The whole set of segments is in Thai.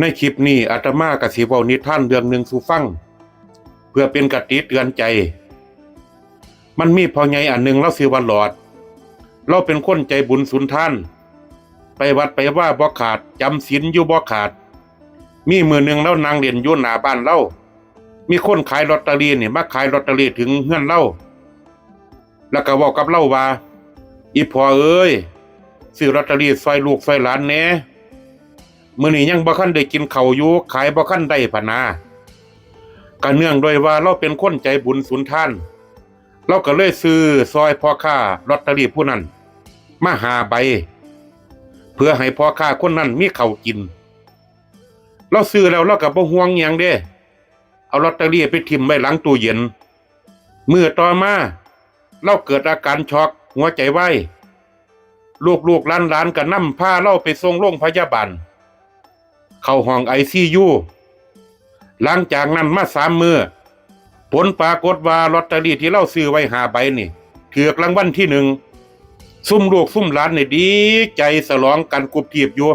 ในคลิปนี้อาตมากสิเว้านิทานเรื่องหนึ่งสู่ฟัง เพื่อเป็นกติเตือนใจ มันมีพ่อใหญ่อันหนึ่งเราชื่อว่าหลอด เราเป็นคนใจบุญสุนทาน ไปวัดไปว่าบ่ขาดจำศีลอยู่บ่ขาด มีมือหนึ่งเรานางเรียนอยู่หน้าบ้านเรามีคนขายลอตเตอรี่นี่ยมาขายลอตเตอรี่ถึงเฮือนเราแล้วก็บอกกับเราว่าอีพ่อเอ้ยซื้อลอตเตอรี่ซอยลูกซอยหลานแหน่ มื้อนี้ยังบ่คันได้กินข้าวอยู่ขายบ่คันได้พะนาก็เนื่องด้วยว่าเราเป็นคนใจบุญสุนทาน เราก็เลยซื้อซอยพ่อค้าลอตเตอรี่ผู้นั้นมาหาใบ เพื่อให้พ่อค้าคนนั้นมีข้าวกิน เราซื้อแล้วเราก็บ่ห่วงหยังเด้เอาลอตเตอรี่ไปทิ่มไว้หลังตู้เย็นเมื่อต่อมาเราเกิดอาการช็อกหัวใจวายลูกๆหลานหลานก็นำพาเราไปส่งโรงพยาบาล เข้าห้องไอซียูหลังจากนั้นมาสามมือผลปรากฏว่าลอตเตอรี่ที่เราซื้อไว้หาใบนี่เถือกรางวัลที่หนึ่งซุ่มลูกซุ่มหลานนี่ดีใจสลองกันกรุบกรีบอยู่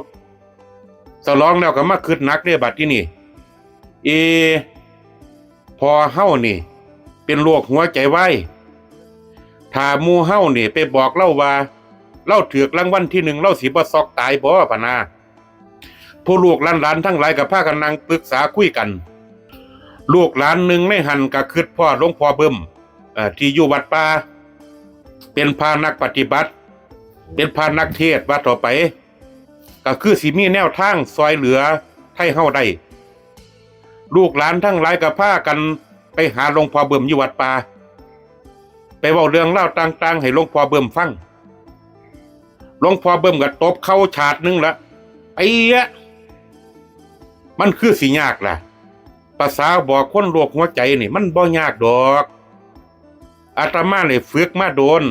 สลองแล้วก็มาคืดนักในบัดที่นี่ เอ พอเฮานี่ เป็นโรคหัวใจวายถ้ามูเฮานี่ ไปบอกเล่าว่า เล่าเถือกรางวัลที่หนึ่งเล่าสิบ่ซอกตายบ่พะนา ผู้ลูกหลานๆทั้งหลายกับพากันนั่งปรึกษาคุยกัน ลูกหลานหนึ่งในหันก็คิดพ่อหลวงพ่อเบิ่มที่อยู่วัดป่าเป็นพานักปฏิบัติ เป็นพานักเทศว่าต่อไป ก็คือสิมีแนวทางซอยเหลือให้เฮาได้ลูกหลานทั้งหลายกับพากันไปหาหลวงพ่อเบิ่มอยู่วัดป่าไปเว้าเรื่องเล่าต่างๆ ให้หลวงพ่อเบิ่มฟังหลวงพ่อเบิ่มก็ตบเข้าฉาดนึงละไอ้ยะ มันคือสิยากล่ะ ภาษาบอกคนโรคหัวใจนี่ มันบ่ยากดอก อาตมาเลยฝึกมาโดน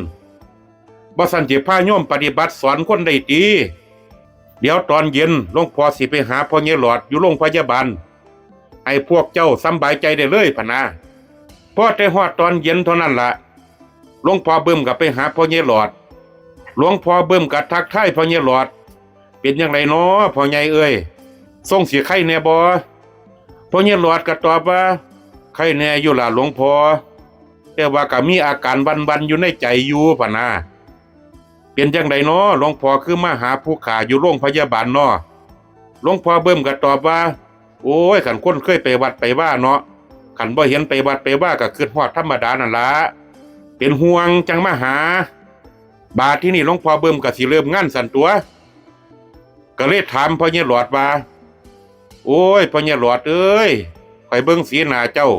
บ่สันจิพาโยมปฏิบัติสอนคนได้ดีเดี๋ยวตอนเย็นหลวงพ่อสิไปหาพ่อเยหลอดอยู่โรงพยาบาลให้พวกเจ้าสำบายใจได้เลยพะนาพ่อแต่ฮอดตอนเย็นเท่านั้นละหลวงพ่อเบิ่มกับไปหาพ่อเยหลอด หลวงพ่อเบิ่มกับทักทายพ่อเยหลอด เป็นยังไงเนาะพ่อใหญ่เอ้ย ส่งเสียไข้แน่บ่พ่อเยหลอดก็ตอบว่า ไข้แน่อยู่ล่ะหลวงพ่อแต่ว่าก็มีอาการวันๆอยู่ในใจอยู่พะนาเป็นจังไดเนาะหลวงพ่อคือมาหาผู้ขาอยู่โรงพยาบาลเนาะหลวงพ่อเบิ่มก็ตอบว่า โอ้ยขันคนเคยไปวัดไปว่าเนาะขันบ่เห็นไปวัดไปว่าก็คือฮอดธรรมดานั่นละเป็นห่วงจังมาหา บาดที่นี่หลวงพ่อเบิ่มก็สิเริ่มงานสันตัว ก็เลยถามพ่อเนี่ยหลอดว่า โอ้ยพ่อเนี่ยหลอดเอ้ยข่อยเบิ่งสีหน้าเจ้า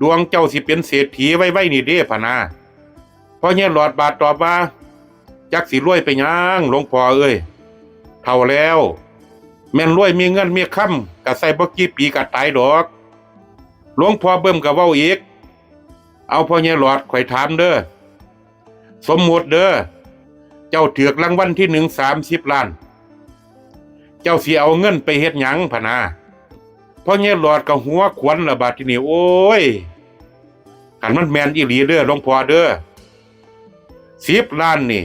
ดวงเจ้าสิเป็นเศรษฐีไว้ๆนี่เด้พะนาพ่อเนี่ยหลอดบาดตอบว่าจักสิรวยไปยังหลวงพ่อเอ้ยเท่าแล้ว แม่นรวยมีเงินมีคำก็ใส่บ่กี่ปีก็ตายดอกหลวงพ่อเบิ่มก็เว้าอีก เอาพ่อใหญ่ยหลอดข่อยถามเด้อสมมติเด้อเจ้าเถือกรางวัลที่หนึ่งสามสิบล้าน จ้าสิเอาเงินไปเฮ็ดหยังพะนาพ่อใหญ่หลอดก็หัวขวนละบาดที่นี่โอ้ยคันมันแมนอีหลีเด้อหลวงพ่อเด้อสิบล้านนี่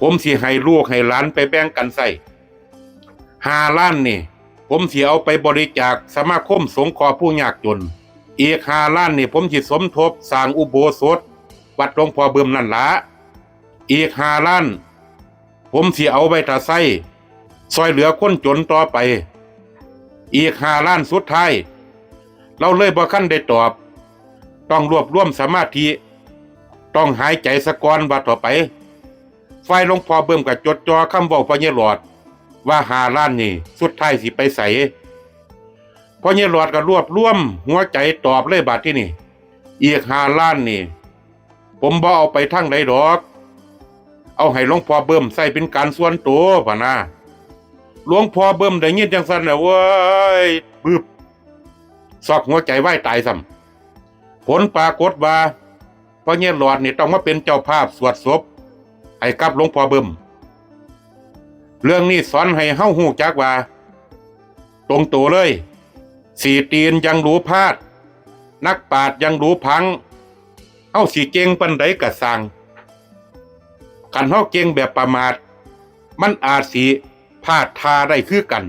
ผมสิให้ลูกให้หลานไปแบ่งกันใส่ห้าล้านนี่ ผมสิเอาไปบริจาคสมาคมสงเคราะห์ผู้ยากจน อีกห้าล้านนี่ ผมสิสมทบสร้างอุโบสถ วัดหลวงพ่อเบิ่มนั่นละอีกห้าล้าน ผมสิเอาไปตาไส้ ซอยเหลือคนจนต่อไป อีกหาล้านสุดท้าย เราเลยบ่คันได้ตอบ ต้องรวบรวมสมาธิ ต้องหายใจสะกอนว่าต่อไป ไฟหลวงพ่อเบิ่มกับจดจอคำเว้าพระเยหลอด ว่าหาล้านนี่สุดท้ายสิไปใสพอเยหลอดก็รวบรวม หัวใจตอบเลยบาดที่นี่ อีกหาล้านนี่ ผมบ่เอาไปทั้งใดดอก เอาให้หลวงพ่อเบิ่มใส่เป็นการส่วนตัวพะนะ หลวงพ่อเบิ่มได้ยินจังซั่นแล้วเว้ยบึบซอกหัวใจไหวตายซ้ำผลปรากฏว่าพอเงี้ยหลอดนี่ต้องมาเป็นเจ้าภาพสวดศพให้กับหลวงพ่อเบิ่มเรื่องนี้สอนให้เฮ้าหูจักว่า ตรงตัวเลย สีตีนยังรู้พลาด นักปราดยังรู้พังเฮ้าสีเก่งปันไดกะสังขันเฮ้าเก่งแบบประมาท มันอาจสี พลาดทาได้คือกัน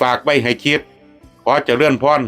ฝากไปให้คิด ขอเจริญพร